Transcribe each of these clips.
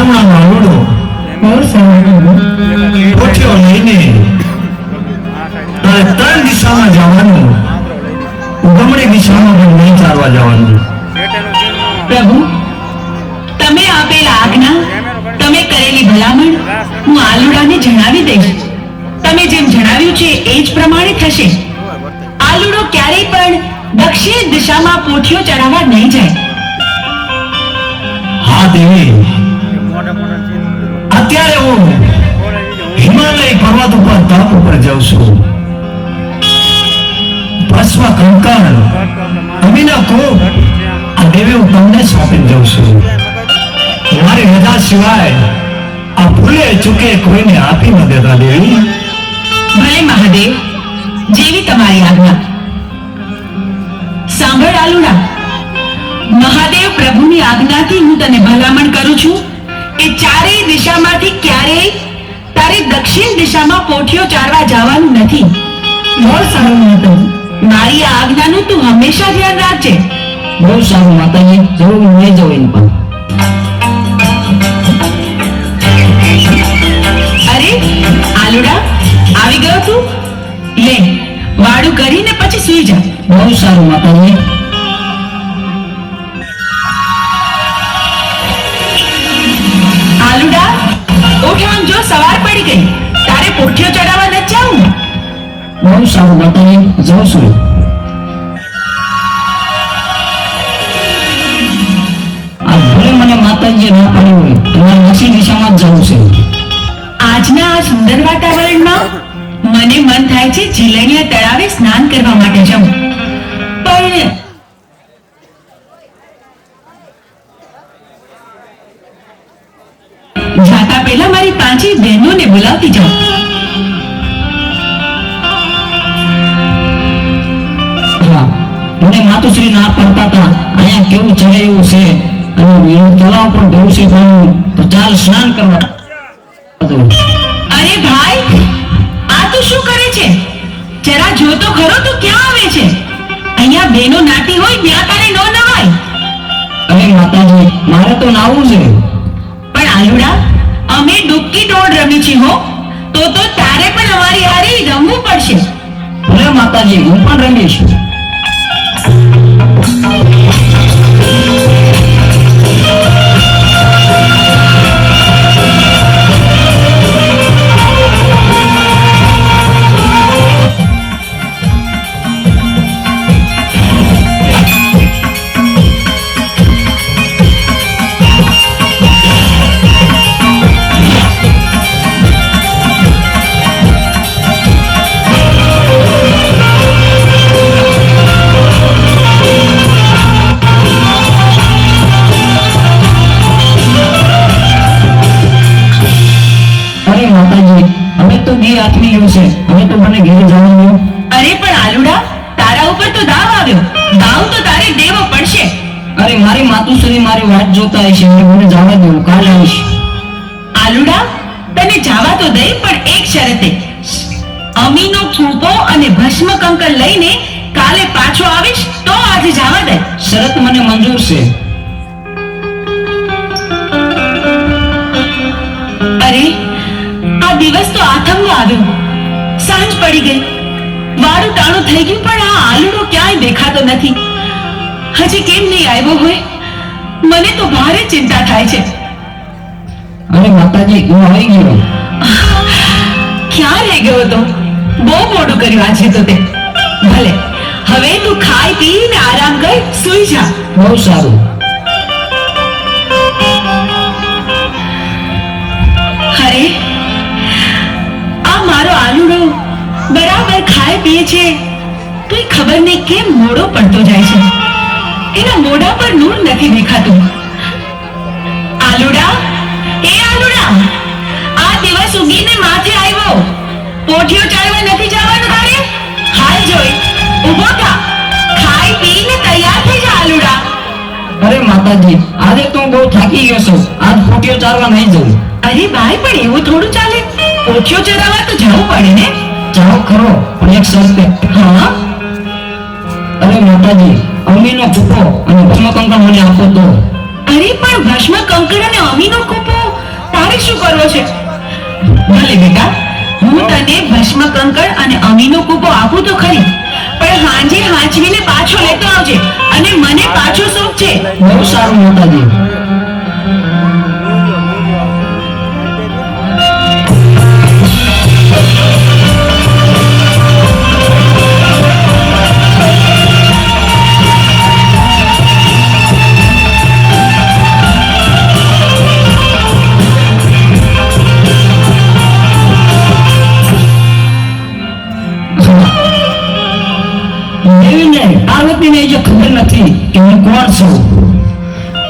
આંગણાનો આંગણો બહુ લઈને તારે ત્રણ દિશામાં જવાનું ઉગમણી દિશામાં પણ નહીં ચાલવા જવાનું પ્રભુ તમે આપેલ આજ્ઞા, તમે કરેલી ભલામણ હું આલુડાને જણાવી દઈશ. તમે જેમ જણાવ્યું છે એ જ પ્રમાણે થશે. આલુડો ક્યારેય પણ દક્ષિણ દિશામાં પોઠીઓ ચડાવવા નહીં જાય. હા દેવી અત્યારે હું હિમાલય પર્વત ઉપર તપ ઉપર જાઉં છું. ભસ્મ કંકણ અમીના કૂપ આ દેવી હું તમને સોંપી જાઉં છું. મારી રજા સિવાય આ ભૂલે ચૂકે કોઈને આપી ન દેતા દેવી. ભલે મહાદેવ જેવી તમારી આજ્ઞા. સાંભળ આલુડા. મહાદેવ પ્રભુની આજ્ઞાથી હું તને ભલામણ કરું છું. કે ચારેય દિશામાંથી ક્યારેય તારે દક્ષિણ દિશામાં પોઠીઓ ચારવા જવાનું નથી. બહુ સારું માતાજી. મારી આજ્ઞાનું તું હંમેશા ધ્યાન રાખજે. બહુ સારું માતાજી જરૂર મેં લઈ પણ. અરે આલુડા આવી ગયો તું? લે વાડું કરીને પછી સુઈ જા. બહુ સારું માતાજી. સવાર પડી ગઈ. તારે પોઠીઓ ચડાવવા ન જાઉં? બહુ સારું માતાજી જાઉં છું. આ ભલે મને માતાજીએ ના પાડી હોય તમારે દક્ષિણ દિશામાં જ જવું છે. આજના આ સુંદર વાતાવરણમાં મને મન થાય છે જીલણિયા તળાવે સ્નાન કરવા માટે જવું પણ મારી બહેનોને બોલાવતી જાઉં મને માતુશ્રી ના પડતા હતા. અહીંયા કેવું ચડે એવું છે. અને એનું તલાવ પણ ભરું છે ભાઈ તો ચાલ સ્નાન કરવા અરે ભાઈ આ તું શું કરે છે? જરા જો તો ખરો તું ક્યાં આવે છે? અહીંયા બેનો નાતી હોય ત્યાં તારે નો નવાય. અરે માતાજી મારે તો નાવું છે. પણ આલુડા અમે ડૂબકી દોડ રમી છે હો. તો તો તારે પણ અમારી હારી રમવું પડશે. ભલે માતાજી, હું પણ રમીશ. હવે તો ગયું છે. હવે તો મને ઘેર જવાનું અરે પણ આલુડા તારા ઉપર તો દાવ આવ્યો. દાવ તો તારે દેવો પડશે. અરે મારી માતુશ્રી મારી વાત જોતા હશે મને જવા દો કાલ આવીશ. આલુડા તને જવા તો દઈ પણ એક શરતે. અમીનો કૂપો અને ભસ્મ કંકર લઈને કાલે પાછો આવીશ તો આજે જવા દે. શરત મને મંજૂર છે. અરે દિવસ તો આથમવો આવ્યો. સાંજ પડી ગઈ. વાળું ટાણું થઈ ગયું પણ આ આલુડો ક્યાંય દેખાતો નથી. હજી કેમ નહીં આવ્યો હોય? મને તો ભારે ચિંતા થાય છે. અરે માતાજી હું આવી ગયો. ક્યાં રહી ગયો તો? બહુ મોડું કર્યું આજે તો તે. ભલે હવે તું ખાઈ પીને આરામ કર સુઈ જા. બહુ સારું. અરે મારો આલુડો બરાબર ખાય પીએ છે. તોય ખબર નહીં કેમ મોડો પડતો જાય છે. એના મોઢા પર નૂર નથી દેખાતું. આલુડા એ આલુડા આ દિવસ ઉગીને માથે આવ્યો પોઠીઓ ચાલવા નથી જવાનું તારે? હાલ જોઈ ઊભો થા. ખાઈ પીને તૈયાર થઈ જા આલુડા. અરે માતાજી આજે તો હું બહુ થાકી ગયો છું. આજ ફૂટીઓ ચારવા નહીં જવું. અરે ભાઈ પણ એવું થોડું ચાલે? પોઠીઓ ચરાવવા તો જવું પડે ને? જાઓ ખરો પણ એક શરતે હા. અરે માતાજી અમીનો કૂપો અને ભસ્મકંકર મને આપો તો. અરે પણ ભસ્મ કંકણ અને અમીનો કૂપો? તારે શું કરવો છે? ભલે બેટા. હું તને ભસ્મ કંકણ અને અમીનો કૂપો આપું તો ખરી. પણ હાંજે હાંચવીને પાછો લેતો આવજે. અને મને પાછો સોંપજે. બહુ સારું માતાજી. હું કોણ છું.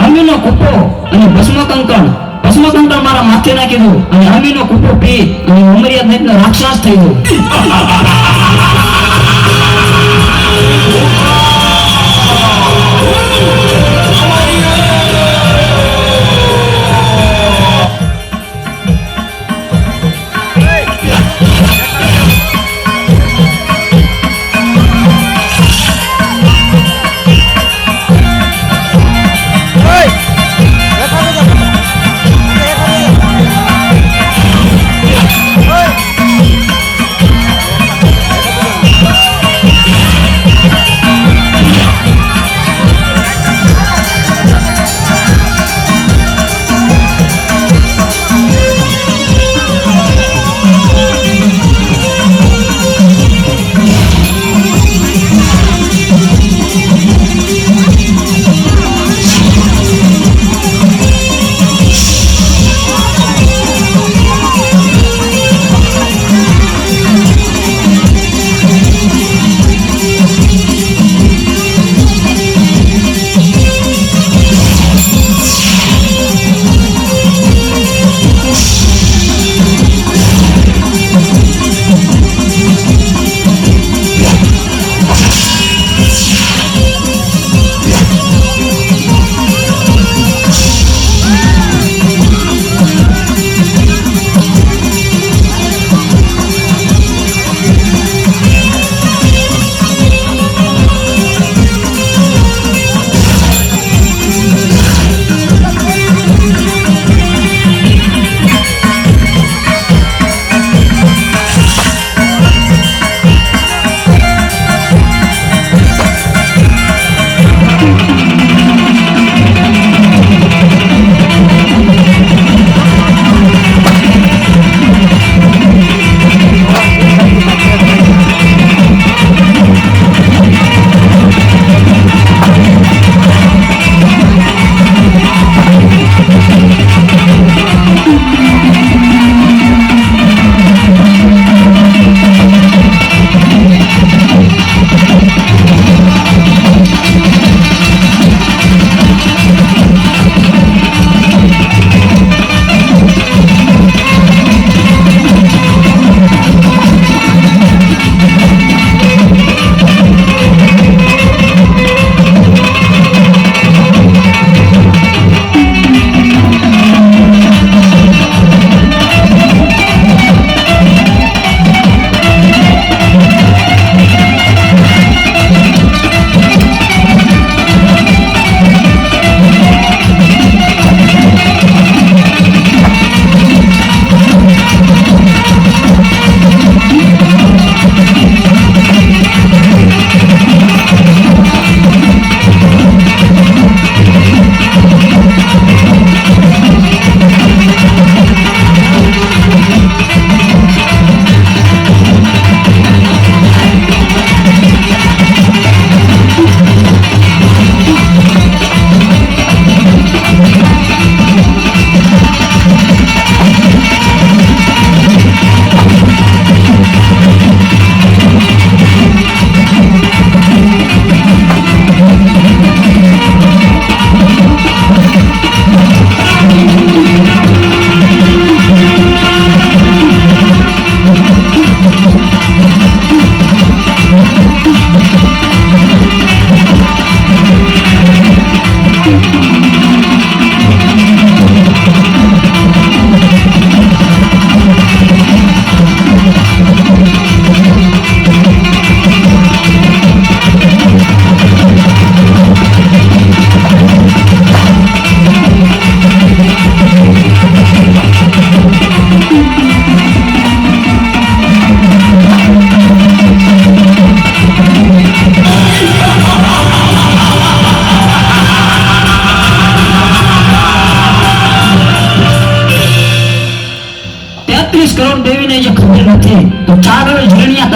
અમીનો કૂપો અને ભસ્મ કંકણ ભસ્મ કંકણ મારા માથે નાખી દઉં અને અમીનો કૂપો પી અને ઉમરિયા દૈતનો રાક્ષસ થઈ દઉં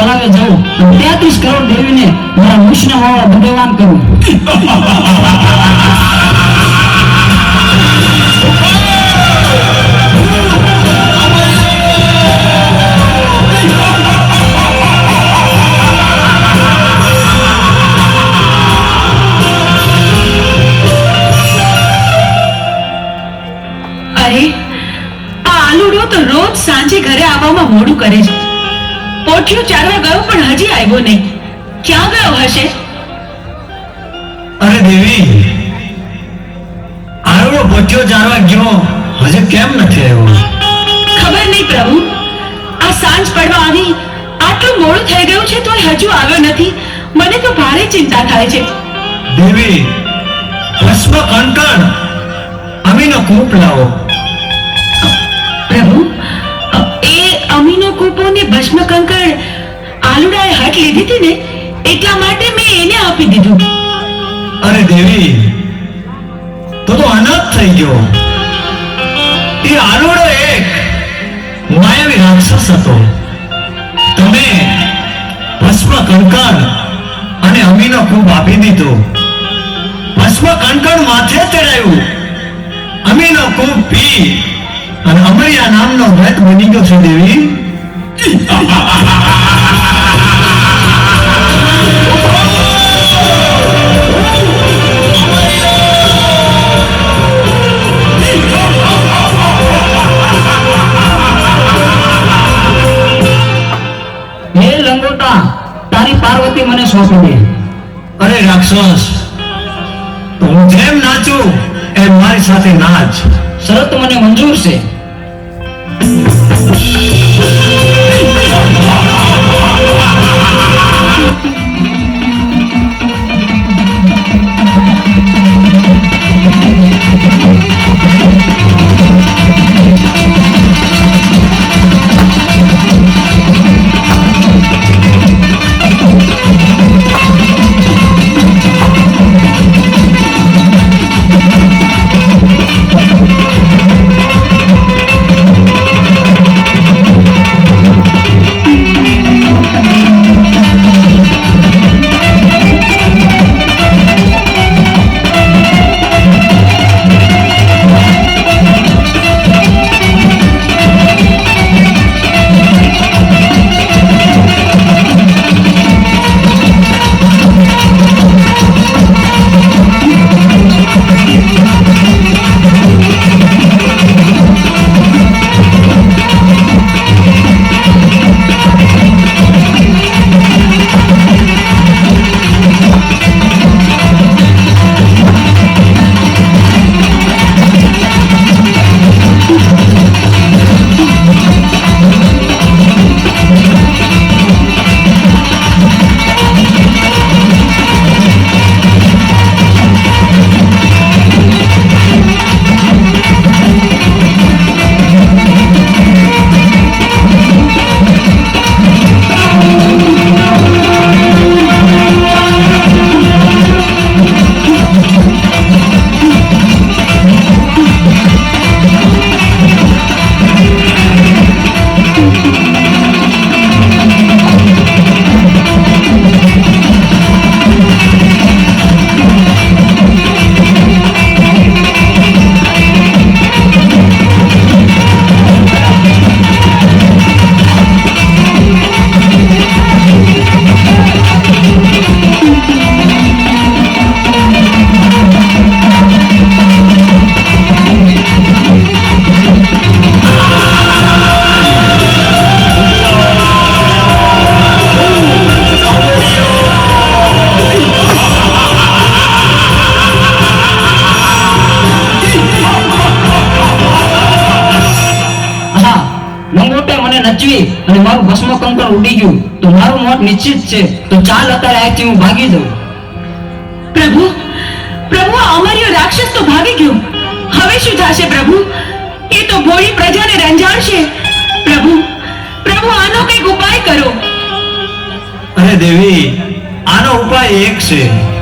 તળાવે જાઉં તેત્રીસ કરોડ દેવીને મારા મુશને વાળા ભગવાન કરું. અરે, આ આલુડો તો રોજ સાંજે ઘરે આવવામાં મોડું કરે છે. પોઠિયું ચારવા ગયો પણ હજી આવ્યો નહીં. ક્યાં ગયો હશે? અરે દેવી આરોડો પોચ્યો ચારવા ગયો હજી કેમ નથી આવ્યો? ખબર નહીં પ્રભુ. આ સાંજ પડવા આવી આટલું મોડું થઈ ગયું છે તોય હજુ આવ્યો નથી. મને તો ભારે ચિંતા થાય છે. દેવી ભસ્મ કંકણ અમીનો કૂપ લાવો. અમીનો કૂપો ને ભસ્મ કંકણ આલુડાએ હટ લીધી હતી ને, એટલા માટે મેં એને આપી દીધું. અરે દેવી, તો તો અનાથ થઈ ગયો. એ આલુડો એક માયાવી રાક્ષસ હતો. તમે ભસ્મ કંકણ અને અમીનો કૂપ આપી દીધો. ભસ્મ કંકણ માથે ચડાયું. અમીનો કૂપ પી. અને અમરિયા નામનો વ્રત બની ગયો છે દેવી. તારી પાર્વતી મને સોંપી દે. અરે રાક્ષસ તો હું જેમ નાચું એમ મારી સાથે નાચ. શરત મને મંજૂર છે. નચવી અને મારું ભસ્મ કંકણ ઉડી ગયું. તો મારું મોત નિશ્ચિત છે. તો ચાલ અત્યારે અહીંથી હું ભાગી જાઉં. પ્રભુ પ્રભુ અમારી રાક્ષસ તો ભાગી ગયો. હવે શું થશે પ્રભુ? એ તો ભોળી પ્રજાને રંજાડશે પ્રભુ પ્રભુ આનો કંઈક ઉપાય કરો. અરે દેવી આનો ઉપાય એક છે.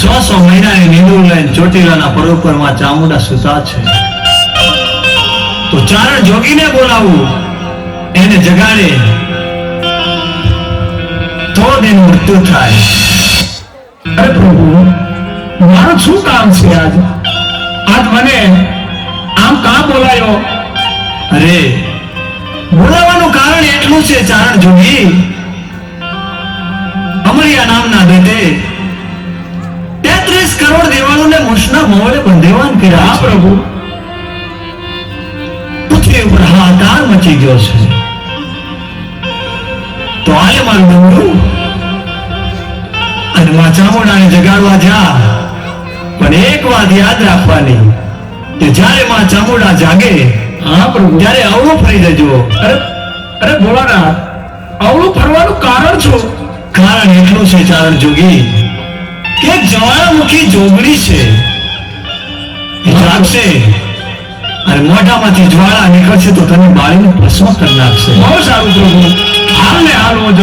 સો સો મહિનાની નીંદુ લઈને ચોટીલાના પર્વત પરમાં ચામુંડા સુતા છે. તો ચારણ જોગીને બોલાવું. એને જગાડે. તો જ મૃત્યુ થાય. અરે પ્રભુ, મારું શું કામ છે આજ? આજ મને આમ કા બોલાયો? અરે, બોલાવાનું કારણ એટલું છે ચારણ જોગી. અમરિયા નામના દત્તે તેત્રીસ કરોડ દેવાળોને મુશના મોડે બંધેવાન કર્યા. પ્રભુ. ઉપર હાહાકાર મચી ગયો છે. તો આલે મારું ડમરું. અને માં ચામુંડાને જગાડવા જા. પણ એક વાત યાદ રાખવાની કે જ્યારે માં ચામુંડા જાગે હા પ્રભુ. ત્યારે અવળું ફરી જજો અરે અરે ભોળાનાથ અવળું ફરવાનું કારણ છો કારણ એટલું છે ચારણ જોગી કે જ્વાળામુખી જોગણી છે. જાગશે. અને મોઢામાંથી જ્વાળા નીકળશે તો તને બાળીને ભસ્મ કરી નાખશે. બહુ સારું પ્રભુ. હાલ ને હાલ હું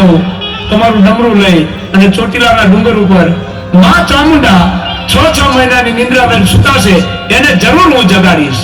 તમારું ડમરું લઈ અને ચોટીલાના ડુંગર ઉપરમાં ચામુંડા છ છ મહિનાની નિંદ્રાબેન સુતાશે. એને જરૂર હું જગાડીશ.